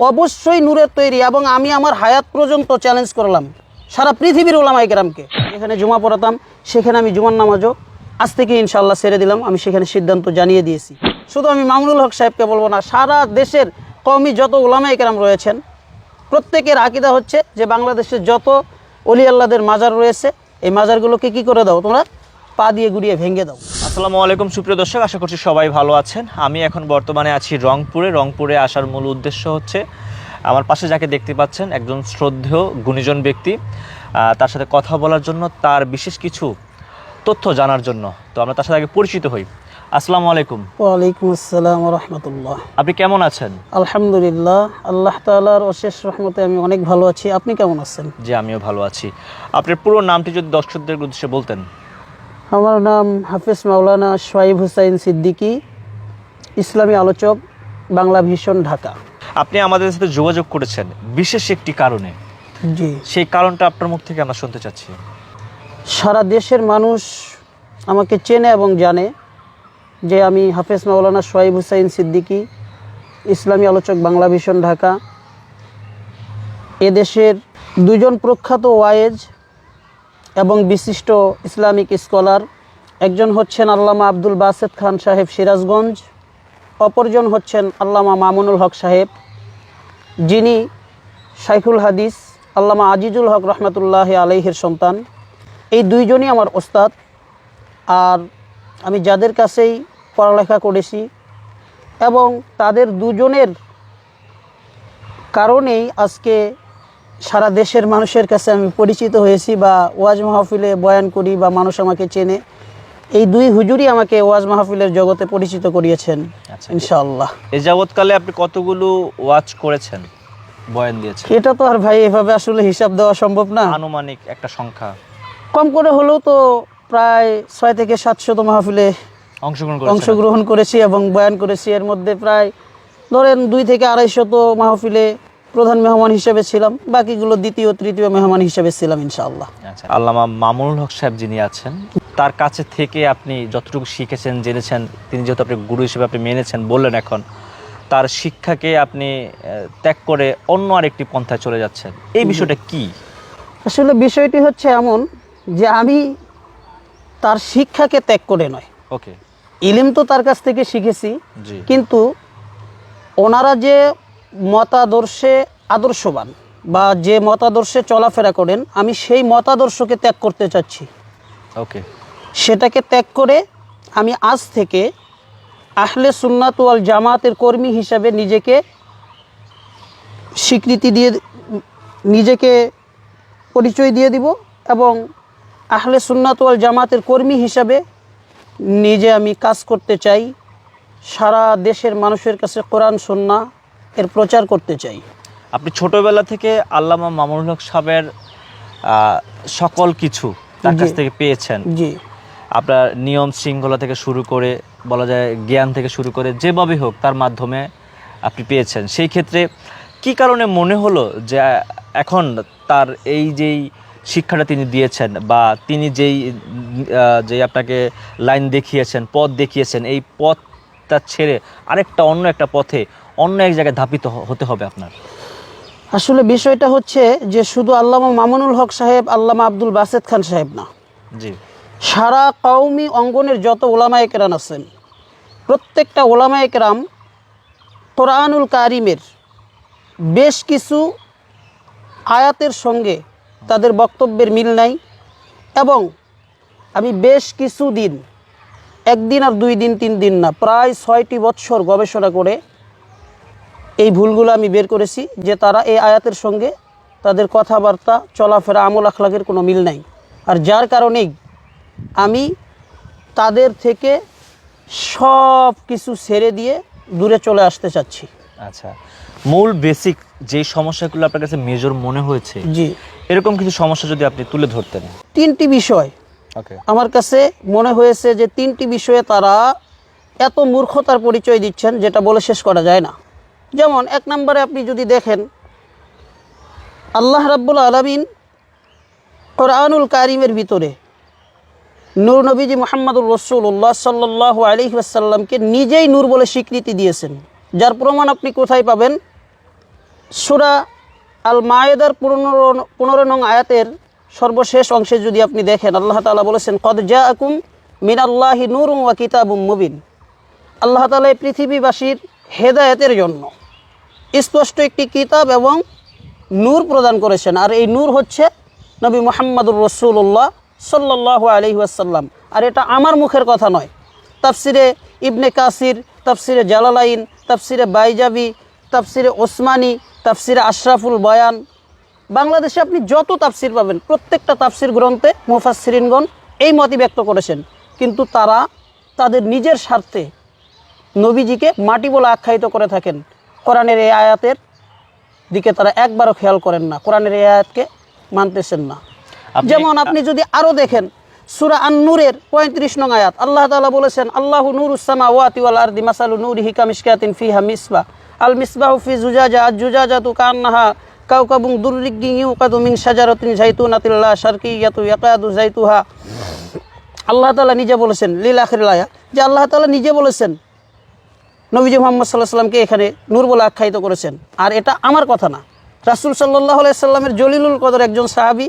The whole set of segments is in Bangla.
অবশ্যই নূরের তৈরি এবং আমি আমার হায়াত পর্যন্ত চ্যালেঞ্জ করলাম। সারা পৃথিবীর ওলামাই কেরামকে। এখানে জুমা পড়াতাম, সেখানে আমি জুমার নামাজও আজ থেকে ইনশাল্লাহ ছেড়ে দিলাম। আমি সেখানে সিদ্ধান্ত জানিয়ে দিয়েছি। শুধু আমি মামুনুল হক সাহেবকে বলব না, সারা দেশের কমই যত ওলামাই কেরাম রয়েছেন, প্রত্যেকের আকিদা হচ্ছে যে বাংলাদেশের যত অলি আল্লাদের মাজার রয়েছে, এই মাজারগুলোকে কি করে দাও তোমরা? পা দিয়ে গুড়িয়ে ভেঙে দাও। আসসালামু আলাইকুম সুপ্রিয় দর্শক আশা করছি সবাই ভালো আছেন। আমি এখন বর্তমানে আছি রংপুরে। রংপুরে আসার মূল উদ্দেশ্য হচ্ছে আমার পাশে যাকে দেখতে পাচ্ছেন একজন শ্রদ্ধেয় গুণীজন ব্যক্তি তার সাথে কথা বলার জন্য তার বিশেষ কিছু তথ্য জানার জন্য। তো আমরা তার সাথে আগে পরিচিত হই। আসসালামু আলাইকুম। ওয়ালাইকুম আসসালাম রহমতুল্লাহ। আপনি কেমন আছেন? আলহামদুলিল্লাহ আল্লাহ তালার অশেষ রহমতে আমি অনেক ভালো আছি। আপনি কেমন আছেন? জি আমিও ভালো আছি। আপনার পুরো নামটি যদি দর্শকদের উদ্দেশ্যে বলতেন। আমার নাম হাফিজ মাওলানা সোয়াইব হুসাইন সিদ্দিকী ইসলামী আলোচক বাংলা ভীষণ ঢাকা। আপনি আমাদের সাথে যোগাযোগ করেছেন বিশেষ একটি কারণে। জি। সেই কারণটা আপনার মুখ থেকে আমরা শুনতে চাচ্ছি। সারা দেশের মানুষ আমাকে চেনে এবং জানে যে আমি হাফেজ মাওলানা সোয়াইব হুসাইন সিদ্দিকী ইসলামী আলোচক বাংলা ভীষণ ঢাকা। এদেশের দুজন প্রখ্যাত ওয়ায়েজ এবং বিশিষ্ট ইসলামিক স্কলার একজন হচ্ছেন আল্লামা আব্দুল বাসেদ খান সাহেব সিরাজগঞ্জ, অপরজন হচ্ছেন আল্লামা মামুনুল হক সাহেব। যিনি শাইখুল হাদিস, আল্লামা আজিজুল হক রহমতুল্লাহ আলাইহের সন্তান। এই দুইজনই আমার ওস্তাদ। আর আমি যাদের কাছেই পড়ালেখা করেছি এবং তাদের দুজনের কারণেই আজকে সারা দেশের মানুষের কাছে আমি পরিচিত হয়েছি বা ওয়াজ মাহফিলে বয়ান করি বা মানুষ আমাকে চেনে এই দুই হুজুরই আমাকে ওয়াজ মাহফিলের জগতে পরিচিত করিয়েছেন আচ্ছা। ইনশাআল্লাহ। এ যাবৎকালে আপনি কতগুলো ওয়াজ করেছেন বয়ান দিয়েছেন? এটা তো আর ভাই এভাবে আসলে হিসাব দেওয়া সম্ভব না। আনুমানিক একটা সংখ্যা। কম করে হলেও তো প্রায় ছয় থেকে সাতশত মাহফিলে অংশগ্রহণ অংশগ্রহণ করেছি এবং বয়ান করেছি। এর মধ্যে প্রায় ধরেন দুই থেকে আড়াইশত মাহফিলে প্রধান মেহমান হিসেবে ছিলাম বাকিগুলো দ্বিতীয় তৃতীয় মেহমান হিসেবে ছিলাম ইনশাআল্লাহ। আচ্ছা আল্লামা মামুনুল হক সাহেব যিনি আছেন তার কাছে থেকে আপনি যতটুকু শিখেছেন জেনেছেন তিনি যেহেতু আপনি গুরু হিসেবে আপনি মেনেছেন বললেন এখন তার শিক্ষাকে আপনি ত্যাগ করে অন্য আরেকটি পন্থায় চলে যাচ্ছেন এই বিষয়টা কি? আসলে বিষয়টি হচ্ছে এমন যে আমি তার শিক্ষাকে ত্যাগ করে নয়। ওকে। ইলিম তো তার কাছ থেকে শিখেছি কিন্তু ওনারা যে মতাদর্শে আদর্শবান বা যে মতাদর্শে চলাফেরা করেন আমি সেই মতাদর্শকে ত্যাগ করতে চাচ্ছি। ওকে সেটাকে ত্যাগ করে আমি আজ থেকে আহলে সুন্নাত ওয়াল জামাতের কর্মী হিসাবে নিজেকে স্বীকৃতি দিয়ে নিজেকে পরিচয় দিয়ে দিব এবং আহলে সুন্নাত ওয়াল জামাতের কর্মী হিসাবে নিজে আমি কাজ করতে চাই। সারা দেশের মানুষের কাছে কোরআন সন্না এর প্রচার করতে চাই। আপনি ছোটবেলা থেকে আল্লামা মামুনুল হক সাহেবের সকল কিছু তার কাছ থেকে পেয়েছেন। জি। আপনার নিয়ম শৃঙ্খলা থেকে শুরু করে বলা যায় জ্ঞান থেকে শুরু করে যেভাবে হোক তার মাধ্যমে আপনি পেয়েছেন। সেই ক্ষেত্রে কি কারণে মনে হলো যে এখন তার এই যেই শিক্ষাটা তিনি দিয়েছেন বা তিনি যেই যেই আপনাকে লাইন দেখিয়েছেন পথ দেখিয়েছেন এই পথটা ছেড়ে আরেকটা অন্য একটা পথে অন্য এক জায়গায় ধাপিত হতে হবে আপনার? আসলে বিষয়টা হচ্ছে যে শুধু আল্লামা মামুনুল হক সাহেব আল্লামা আব্দুল বাসেদ খান সাহেব না। জি। সারা কওমি অঙ্গনের যত ওলামা একরাম আছেন প্রত্যেকটা ওলামা একরাম কোরআনুল কারিমের বেশ কিছু আয়াতের সঙ্গে তাদের বক্তব্যের মিল নাই এবং আমি বেশ কিছু দিন একদিন আর দুই দিন তিন দিন না প্রায় ছয়টি বৎসর গবেষণা করে ভুলগুলো আমি বের করেছি যে তারা এই আয়াতের সঙ্গে তাদের কথাবার্তা চলাফেরা আমল আখলাকের কোনো মিল নাই। আর যার কারণেই আমি তাদের থেকে সব কিছু ছেড়ে দিয়ে দূরে চলে আসতে চাচ্ছি। আচ্ছা মূল বেসিক যে সমস্যাগুলো আপনার কাছে মেজর মনে হয়েছে জি। এরকম কিছু সমস্যা যদি আপনি তুলে ধরতেন। তিনটি বিষয়। ওকে। আমার কাছে মনে হয়েছে যে তিনটি বিষয়ে তারা এত মূর্খতার পরিচয় দিচ্ছেন যেটা বলে শেষ করা যায় না। যেমন এক নম্বরে আপনি যদি দেখেন, আল্লাহ রাব্বুল আলমিন কোরআনুল কারিমের ভিতরে নূর নবীজি মোহাম্মদুর রসুল্লাহ সাল্লাহ আলী আসাল্লামকে নিজেই নূর বলে স্বীকৃতি দিয়েছেন। যার প্রমাণ আপনি কোথায় পাবেন? সুরা আল মায়েদার পনেরো পনেরো নং আয়াতের সর্বশেষ অংশে যদি আপনি দেখেন, আল্লাহ তাআলা বলেছেন, কদ জা আকুম মিন আল্লাহি নূর ওয়া কিতাবুম মুবিন। আল্লাহ তালা এই পৃথিবীবাসীর হেদায়েতের জন্য। স্পষ্ট একটি কিতাব এবং নূর প্রদান করেছেন। আর এই নূর হচ্ছে নবী মোহাম্মদুর রসুল্লাহ সাল্লাহ আলহি আসাল্লাম আর এটা আমার মুখের কথা নয়। তাফসিরে ইবনে কাসির, তাফসিরে জালালাইন, তাফসিরে বাইজাবি, তাফসিরে ওসমানী, তাফসিরে আশরাফুল বয়ান। বাংলাদেশে আপনি যত তাফসির পাবেন, প্রত্যেকটা তাফসির গ্রন্থে মুফাসসিরিনগণ এই মতই ব্যক্ত করেছেন। কিন্তু তারা তাদের নিজের স্বার্থে নবীজিকে মাটি বলে আখ্যায়িত করে থাকেন। কোরআনের এই আয়াতের দিকে তারা একবারও খেয়াল করেন না। কোরআনের এই আয়াতকে মানতেছেন না। যেমন আপনি যদি আরও দেখেন সুরা আন্নুরের পঁয়ত্রিশ নং আয়াত আল্লাহ তালা বলেছেন আল্লাহ নূর উসামা ওয়াতি ওয়াল আরদি মাসালু নূর হিকা মিসকাতিন ফিহা মিসবা। আল মিসবাহু ফি জুজাজা আজ জুজাজা তু কান্নাহা কাউকাবুং দুর্রিগি ইউকাদু মিন শাজারাতিন জাইতুনাতিল্লাহ শারকিয়াতু ইয়াকাদু জাইতুহা আল্লাহ তাআলা নিজে বলেছেন লীল আখির যে আল্লাহ তালা নিজে বলেছেন নবীজি মোহাম্মদ সাল্লাহ সাল্লামকে এখানে নূর বলে আখ্যায়িত করেছেন। আর এটা আমার কথা না। রাসুল সাল্লাহ সাল্লামের জলিলুল কদর একজন সাহাবি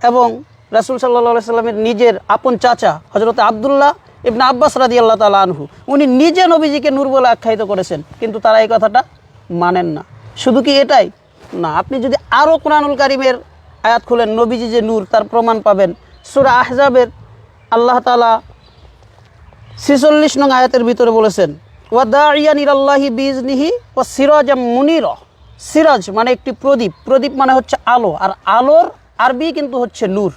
এবং রাসুল সাল্লাহ সাল্লামের নিজের আপন চাচা হজরত আবদুল্লাহ ইবনা আব্বাস রাদি আল্লাহ তালা আনহু, উনি নিজে নবীজিকে নূর বলে আখ্যায়িত করেছেন, কিন্তু তারা এই কথাটা মানেন না। শুধু কি এটাই? না, আপনি যদি আরও কোরআনুল কারিমের আয়াত খুলেন, নবীজি যে নূর, তার প্রমাণ পাবেন। সুরা আহজাবের আল্লাহ তালা ছিচল্লিশ নং আয়াতের ভিতরে বলেছেন ওয়াদাইয়ান ইরাল্লাহি বিজনিহি ও সিরাজ মুনির। সিরাজ মানে একটি প্রদীপ। প্রদীপ মানে হচ্ছে আলো। আর আলোর আরবি কিন্তু হচ্ছে নূর।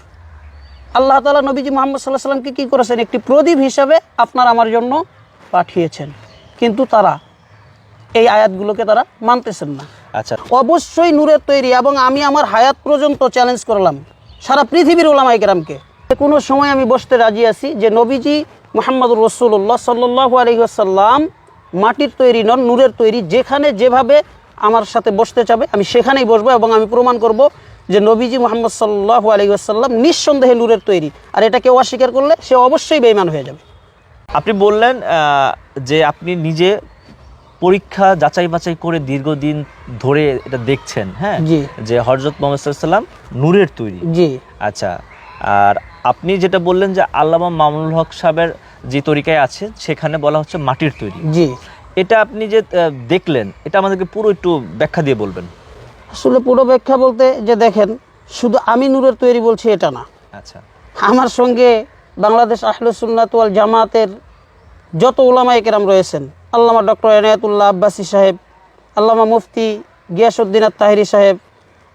আল্লাহ তালা নবীজি মোহাম্মদ সাল্লাহ সাল্লামকে কী করেছেন? একটি প্রদীপ হিসাবে আপনার আমার জন্য পাঠিয়েছেন। কিন্তু তারা এই আয়াতগুলোকে তারা মানতেছেন না। আচ্ছা। অবশ্যই নূরের তৈরি এবং আমি আমার হায়াত পর্যন্ত চ্যালেঞ্জ করলাম। সারা পৃথিবীর ওলামাই কেরামকে। কোনো সময় আমি বসতে রাজি আছি যে নবীজি মোহাম্মদুর রসুল্লাহ সাল্লাহ আলহিহাসাল্লাম মাটির তৈরি নন নূরের তৈরি যেখানে যেভাবে আমার সাথে বসতে চাবে আমি সেখানেই বসবো এবং আমি প্রমাণ করব যে নবীজি মোহাম্মদ সাল্লাহ আলহিহাসাল্লাম নিঃসন্দেহে নূরের তৈরি। আর এটা কেউ অস্বীকার করলে সে অবশ্যই বেইমান হয়ে যাবে। আপনি বললেন যে আপনি নিজে পরীক্ষা যাচাই বাছাই করে দীর্ঘদিন ধরে এটা দেখছেন হ্যাঁ। যে হজরত মোহাম্মদ সাল্লাম নূরের তৈরি। জি। আচ্ছা আর আপনি যেটা বললেন যে আল্লামা মামুনুল হক সাহেবের যে তরিকায় আছে সেখানে বলা হচ্ছে মাটির তৈরি। জি। এটা আপনি যে দেখলেন এটা আমাদেরকে পুরো একটু ব্যাখ্যা দিয়ে বলবেন। আসলে পুরো ব্যাখ্যা বলতে যে দেখেন শুধু আমি নূরের তৈরি বলছি এটা না। আচ্ছা। আমার সঙ্গে বাংলাদেশ আহলুসুন্নাত ওয়াল জামাতের যত ওলামায়ে কেরাম রয়েছেন আল্লামা ডক্টর এনায়াতুল্লাহ আব্বাসী সাহেব আল্লামা মুফতি গিয়াসুদ্দিন তাহিরি সাহেব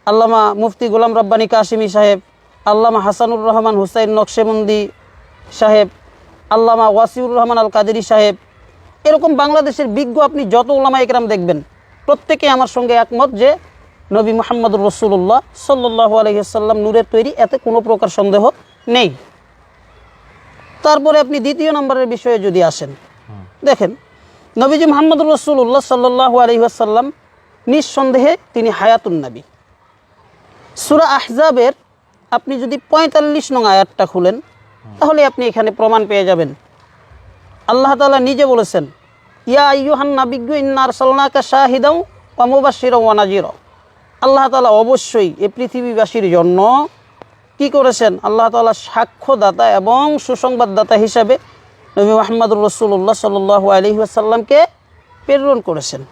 আল্লামা মুফতি গোলাম রব্বানী কাশিমি সাহেব আল্লামা হাসানুর রহমান হুসাইন নকশেবন্দি সাহেব আল্লামা ওয়াসিউর রহমান আল কাদেরি সাহেব। এরকম বাংলাদেশের বিজ্ঞ আপনি যত ওলামা একরাম দেখবেন, প্রত্যেকে আমার সঙ্গে একমত যে নবী মোহাম্মদুর রসুল্লাহ সাল্লাহ আলহিহাল্লাম নূরের তৈরি, এতে কোনো প্রকার সন্দেহ নেই। তারপরে আপনি দ্বিতীয় নম্বরের বিষয়ে যদি আসেন, দেখেন, নবীজি মোহাম্মদুর রসুল্লাহ সাল্লাহ আলহিহাল্লাম নিঃসন্দেহে তিনি হায়াতুন সুরা আহজাবের আপনি যদি পঁয়তাল্লিশ নং আয়াতটা খুলেন তাহলে আপনি এখানে প্রমাণ পেয়ে যাবেন। আল্লাহ তালা নিজে বলেছেন, ইয়া আইয়ুহান নাবিজ্ঞ ইন্নার সাল্লাকা শাহিদাও অমুবাসির ওয়ানাজির আল্লাহ তালা অবশ্যই এ পৃথিবীবাসীর জন্য কি করেছেন? আল্লাহ তালা সাক্ষ্যদাতা এবং সুসংবাদদাতা হিসাবে নবী মোহাম্মদুর রসুল্লাহ সাল্লু আলহি আসাল্লামকে প্রেরণ করেছেন।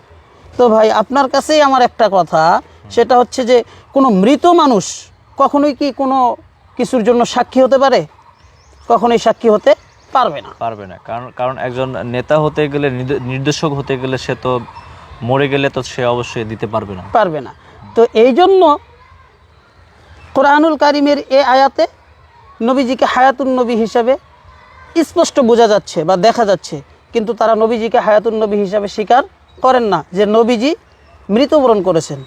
তো ভাই, আপনার কাছেই আমার একটা কথা, সেটা হচ্ছে যে কোনো মৃত মানুষ কখনোই কি কোনো কিছুর জন্য সাক্ষী হতে পারে? কখনোই সাক্ষী হতে পারবে না। পারবে না। কারণ কারণ একজন নেতা হতে গেলে নির্দেশক হতে গেলে সে তো মরে গেলে তো সে অবশ্যই দিতে পারবে না। পারবে না। তো এই জন্য কোরআনুল কারিমের এ আয়াতে নবীজিকে হায়াতুন নবী হিসাবে স্পষ্ট বোঝা যাচ্ছে বা দেখা যাচ্ছে। কিন্তু তারা নবীজিকে হায়াতুন নবী হিসাবে স্বীকার করেন না যে নবীজি মৃত্যুবরণ করেছেন।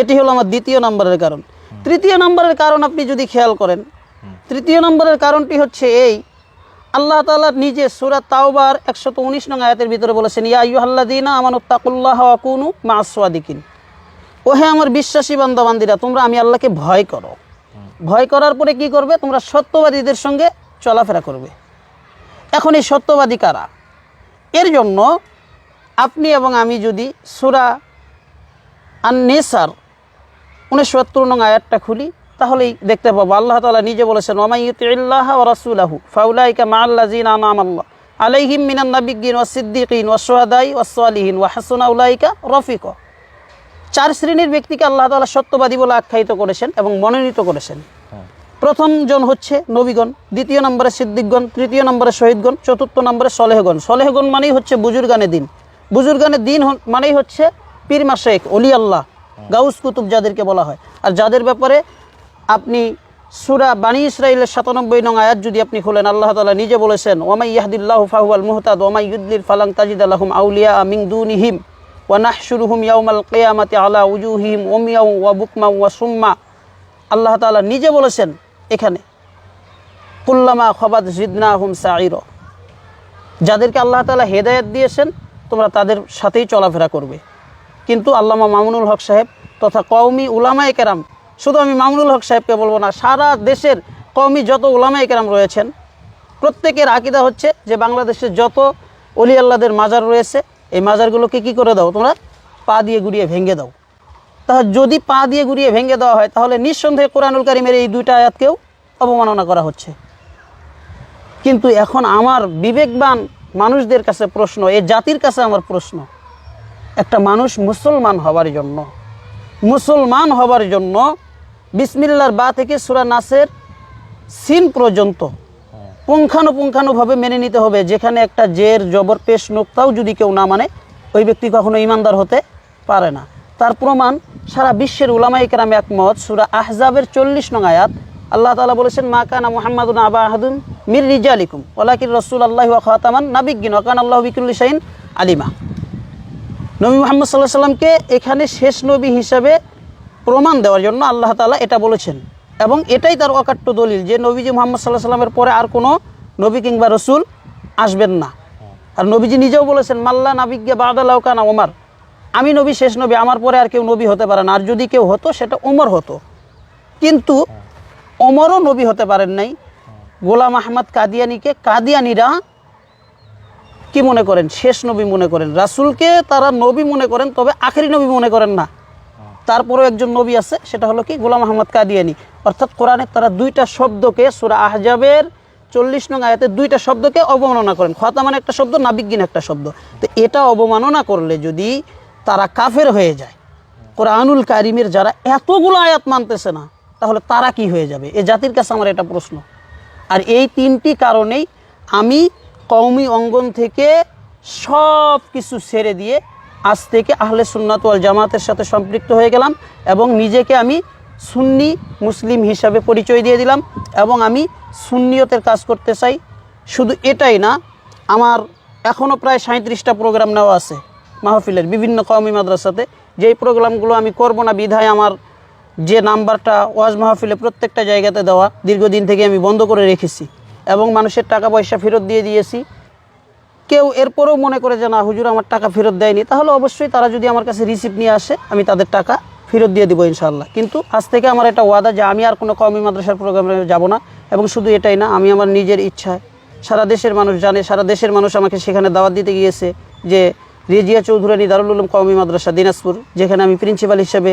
এটি হলো আমার দ্বিতীয় নম্বরের কারণ। তৃতীয় নম্বরের কারণ আপনি যদি খেয়াল করেন তৃতীয় নম্বরের কারণটি হচ্ছে এই। আল্লাহ তালা নিজে সূরা তাওবার একশত উনিশ নং আয়াতের ভিতরে বলেছেন, ইয়া আমানুত্তাকুল্লাহ কুনু মা'আস সাদিকিন। ও হে আমার বিশ্বাসী বান্দাবান্দিরা, তোমরা আমি আল্লাহকে ভয় করো। ভয় করার পরে কি করবে? তোমরা সত্যবাদীদের সঙ্গে চলাফেরা করবে। এখন এই সত্যবাদী কারা? এর জন্য আপনি এবং আমি যদি সুরা আর নেসার উনিশশো নং আয়াতটা খুলি তাহলেই দেখতে পাবো। আল্লাহ তালা নিজে বলেছেন ও রাসূলাহু ফাউলাইকা আল্লাহ। আলাইহিম মিনান সিদ্দিকিন হাসুনা উলাইকা রফিকা। চার শ্রেণির ব্যক্তিকে আল্লাহ তালা সত্যবাদী বলে আখ্যায়িত করেছেন এবং মনোনীত করেছেন। প্রথম জন হচ্ছে নবীগণ দ্বিতীয় নম্বরে সিদ্দিকগণ তৃতীয় নম্বরে শহীদগণ চতুর্থ নম্বরে সলেহগণ। সলেহগণ মানেই হচ্ছে বুজুর্গানে দিন। বুজুর্গানে দিন মানেই হচ্ছে পীর মাশেক অলি আল্লাহ গাউস কুতুব যাদেরকে বলা হয়। আর যাদের ব্যাপারে আপনি সুরা বানী ইসরাইলের সাতানব্বই নং আয়াত যদি আপনি খোলেন, আল্লাহ তালা নিজে বলেছেন ওমাই ইয়াহদিল্লাহ ফাহুয়াল মুহতাদ ওমাই ইউদ্দিল ফালাং তাজিদ আলহম আউলিয়া মিং দুনিহিম ওয়ানাহশুরুহুম ইয়াউমাল কিয়ামাতি আলা উজুহিম ওমিয়াউ ওয়া বুকমা ওয়া সুম্মা। আল্লাহ তাআলা নিজে বলেছেন এখানে, কুল্লামা খবাদ জিদনা হুম সাইর যাদেরকে আল্লাহ তাআলা হেদায়েত দিয়েছেন, তোমরা তাদের সাথেই চলাফেরা করবে। কিন্তু আল্লামা মামুনুল হক সাহেব তথা কওমি উলামায়ে কেরাম শুধু আমি মামুনুল হক সাহেবকে বলব না, সারা দেশের কওমি যত উলামায়ে কেরাম রয়েছেন, প্রত্যেকের আকিদা হচ্ছে যে বাংলাদেশের যত অলি আল্লাদের মাজার রয়েছে, এই মাজারগুলোকে কি করে দাও তোমরা? পা দিয়ে গুড়িয়ে ভেঙে দাও। তাহলে যদি পা দিয়ে গুড়িয়ে ভেঙে দেওয়া হয়, তাহলে নিঃসন্দেহে কোরআনুল কারিমের এই দুইটা আয়াতকেও অবমাননা করা হচ্ছে। কিন্তু এখন আমার বিবেকবান মানুষদের কাছে প্রশ্ন এ জাতির কাছে আমার প্রশ্ন, একটা মানুষ মুসলমান হবার জন্য, মুসলমান হবার জন্য বিসমিল্লার বা থেকে সুরা নাসের সিন পর্যন্ত পুঙ্খানুপুঙ্খানুভাবে মেনে নিতে হবে। যেখানে একটা জের, জবর, পেশ নোক্তাও যদি কেউ না মানে ওই ব্যক্তি কখনো ইমানদার হতে পারে না। তার প্রমাণ সারা বিশ্বের উলামাই কেরাম একমত, সুরা আহজাবের চল্লিশ নং আয়াত। আল্লাহ তাআলা বলেছেন, মা কানা মুহাম্মাদুন আবা আহাদুন মির রিজা আলিকুম ওলাকির রসুল আল্লাহ খাতামান নাবিগিন ওকান আল্লাহ বিকুল্লি শাহিন আলিমা। নবী মোহাম্মদ সাল্লাহ সাল্লামকে এখানে শেষ নবী হিসাবে প্রমাণ দেওয়ার জন্য আল্লাহ তালা এটা বলেছেন। এবং এটাই তার অকাট্য দলিল যে নবীজি মোহাম্মদ সাল্লাহ সাল্লামের পরে আর কোনো নবী কিংবা রসুল আসবেন না। আর নবীজি নিজেও বলেছেন, মাল্লা নাবিজ্ঞা বাদালাউ কানা ওমার আমি নবী, শেষ নবী, আমার পরে আর কেউ নবী হতে পারে না। আর যদি কেউ হতো, সেটা ওমর হতো। কিন্তু ওমরও নবী হতে পারেন নাই। গোলাম আহমদ কাদিয়ানিকে কাদিয়ানিরা কি মনে করেন? শেষ নবী মনে করেন। রাসূলকে তারা নবী মনে করেন, তবে আখেরি নবী মনে করেন না। তারপরেও একজন নবী আছে, সেটা হলো কি? গোলাম আহমদ কাদিয়ানি। অর্থাৎ কোরআনে তারা দুইটা শব্দকে সুরা আহজাবের চল্লিশ নং আয়াতে দুইটা শব্দকে অবমাননা করেন। খতামান একটা শব্দ নাবিজ্ঞিন একটা শব্দ। তো এটা অবমাননা করলে যদি তারা কাফের হয়ে যায়, কোরআনুল কারিমের যারা এতগুলো আয়াত মানতেছে না, তাহলে তারা কি হয়ে যাবে? এ জাতির কাছে আমার এটা প্রশ্ন। আর এই তিনটি কারণেই আমি কওমি অঙ্গন থেকে সব কিছু ছেড়ে দিয়ে আজ থেকে আহলে সুন্নাত ওয়াল জামাতের সাথে সম্পৃক্ত হয়ে গেলাম এবং নিজেকে আমি সুন্নি মুসলিম হিসাবে পরিচয় দিয়ে দিলাম এবং আমি সুন্নিয়তের কাজ করতে চাই। শুধু এটাই না, আমার এখনও প্রায় সাঁত্রিশটা প্রোগ্রাম নেওয়া আছে মাহফিলের বিভিন্ন কওমি মাদ্রাসাতে। যেই প্রোগ্রামগুলো আমি করব না বিধায় আমার যে নাম্বারটা ওয়াজ মাহফিলে প্রত্যেকটা জায়গাতে দেওয়া দীর্ঘদিন থেকে আমি বন্ধ করে রেখেছি এবং মানুষের টাকা পয়সা ফেরত দিয়ে দিয়েছি। কেউ এরপরেও মনে করে যে, না, হুজুর আমার টাকা ফেরত দেয়নি। তাহলে অবশ্যই তারা যদি আমার কাছে রিসিপ্ট নিয়ে আসে, আমি তাদের টাকা ফেরত দিয়ে দিব ইনশাল্লাহ কিন্তু আজ থেকে আমার একটা ওয়াদা যে, আমি আর কোনো কওমি মাদ্রাসার প্রোগ্রামে যাব না এবং শুধু এটাই না, আমি আমার নিজের ইচ্ছায় সারা দেশের মানুষ জানে, সারা দেশের মানুষ আমাকে সেখানে দাওয়াত দিতে গিয়েছে যে, রেজিয়া চৌধুরানী দারুল উলুম কওমি মাদ্রাসা, দিনাজপুর, যেখানে আমি প্রিন্সিপাল হিসেবে,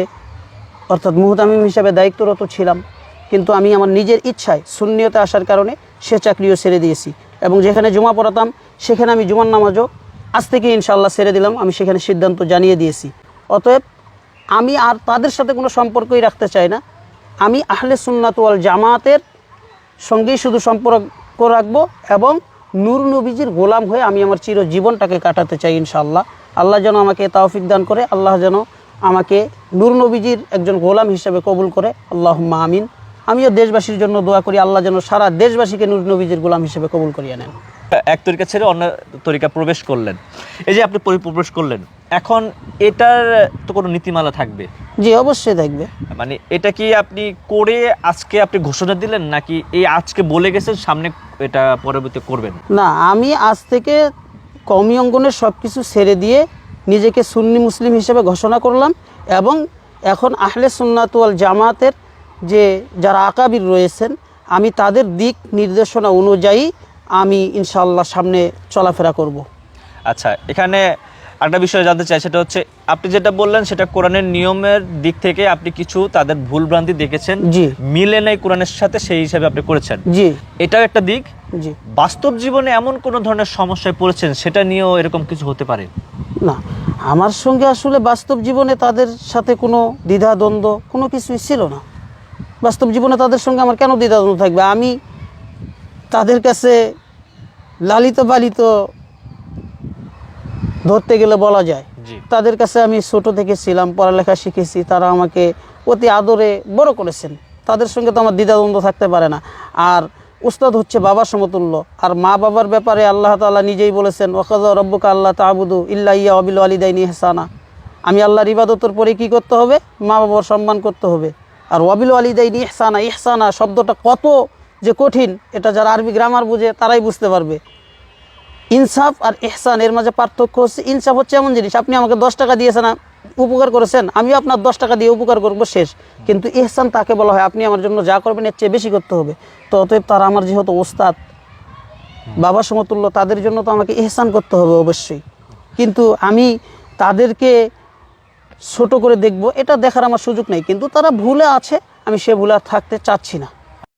অর্থাৎ মুহতামিম হিসাবে দায়িত্বরত ছিলাম। কিন্তু আমি আমার নিজের ইচ্ছায় শূন্যতে আসার কারণে সে চাকরিও ছেড়ে দিয়েছি। এবং যেখানে জমা পড়াতাম সেখানে আমি জুমার নামাজও আজ থেকে ইনশাল্লাহ ছেড়ে দিলাম, আমি সেখানে সিদ্ধান্ত জানিয়ে দিয়েছি। অতএব আমি আর তাদের সাথে কোনো সম্পর্কই রাখতে চাই না। আমি আহলে সুন্নাত ওয়াল জামাতের সঙ্গেই শুধু সম্পর্ক রাখব এবং নূর নবীজির গোলাম হয়ে আমি আমার চিরজীবনটাকে কাটাতে চাই ইনশাল্লাহ আল্লাহ যেন আমাকে তাওফিক দান করে, আল্লাহ যেন আমাকে নূর নবীজির একজন গোলাম হিসেবে কবুল করে। আল্লাহ আমিন। আমিও দেশবাসীর জন্য দোয়া করি, আল্লাহ যেন সারা দেশবাসীকে নূর নবীজির গোলাম হিসেবে কবুল করিয়ে নেন। এক তরিকা ছেড়ে অন্য তরিকা প্রবেশ করলেন। এই যে আপনি প্রবেশ করলেন এখন এটার তো কোনো নীতিমালা থাকবে? জি অবশ্যই থাকবে। মানে এটা কি আপনি করে আজকে আপনি ঘোষণা দিলেন নাকি এই আজকে বলে গেছেন সামনে এটা পরবর্তী করবেন? না আমি আজ থেকে কমি অঙ্গনের সব কিছু ছেড়ে দিয়ে নিজেকে সুন্নি মুসলিম হিসেবে ঘোষণা করলাম এবং এখন আহলে সুন্নাতুয়াল জামাতের যে যারা আকাবির রয়েছেন আমি তাদের দিক নির্দেশনা অনুযায়ী আমি ইনশাল্লাহ সামনে চলাফেরা করব। আচ্ছা এখানে একটা বিষয় জানতে চাই সেটা হচ্ছে আপনি যেটা বললেন সেটা কোরআনের নিয়মের দিক থেকে আপনি কিছু তাদের ভুলভ্রান্তি দেখেছেন। জি। মিলে নাই কোরআনের সাথে সেই হিসাবে আপনি করেছেন। জি। এটাও একটা দিক। জি। বাস্তব জীবনে এমন কোনো ধরনের সমস্যায় পড়েছেন সেটা নিয়েও এরকম কিছু হতে পারে? না আমার সঙ্গে আসলে বাস্তব জীবনে তাদের সাথে কোনো দ্বিধা দ্বন্দ্ব কোনো কিছুই ছিল না। বাস্তব জীবনে তাদের সঙ্গে আমার কেন দ্বিধা দ্বন্দ্ব থাকবে? আমি তাদের কাছে লালিত পালিত ধরতে গেলে বলা যায়। তাদের কাছে আমি ছোট থেকে ছিলাম পড়ালেখা শিখেছি তারা আমাকে অতি আদরে বড় করেছেন। তাদের সঙ্গে তো আমার দ্বিধাদ্বন্দ্ব থাকতে পারে না। আর উস্তাদ হচ্ছে বাবার সমতুল্য। আর মা বাবার ব্যাপারে আল্লাহ তাআলা নিজেই বলেছেন ওখাজ রব্বুকা আল্লাহ তাবুদু ইল্লা ইয়া অবিল আলিদাইনি হেসানা আমি আল্লাহর ইবাদতর পরে কি করতে হবে? মা বাবার সম্মান করতে হবে। আর ওয়াবিল আলিদাইনি ইহসানা ইহসানা শব্দটা কত যে কঠিন, এটা যারা আরবি গ্রামার বুঝে, তারাই বুঝতে পারবে। ইনসাফ আর এহসান এর মাঝে পার্থক্য হচ্ছে, ইনসাফ হচ্ছে এমন জিনিস, আপনি আমাকে দশ টাকা দিয়েছেন উপকার করেছেন, আমিও আপনার দশ টাকা দিয়ে উপকার করব শেষ। কিন্তু এহসান তাকে বলা হয়, আপনি আমার জন্য যা করবেন, এর চেয়ে বেশি করতে হবে। তো অতএব তারা আমার যেহেতু ওস্তাদ বাবা সমতুল্য, তাদের জন্য তো আমাকে এহসান করতে হবে অবশ্যই। কিন্তু আমি তাদেরকে ছোট করে দেখব, এটা দেখার আমার সুযোগ নেই। কিন্তু তারা ভুলে আছে, আমি সে ভুলে আর থাকতে চাচ্ছি না।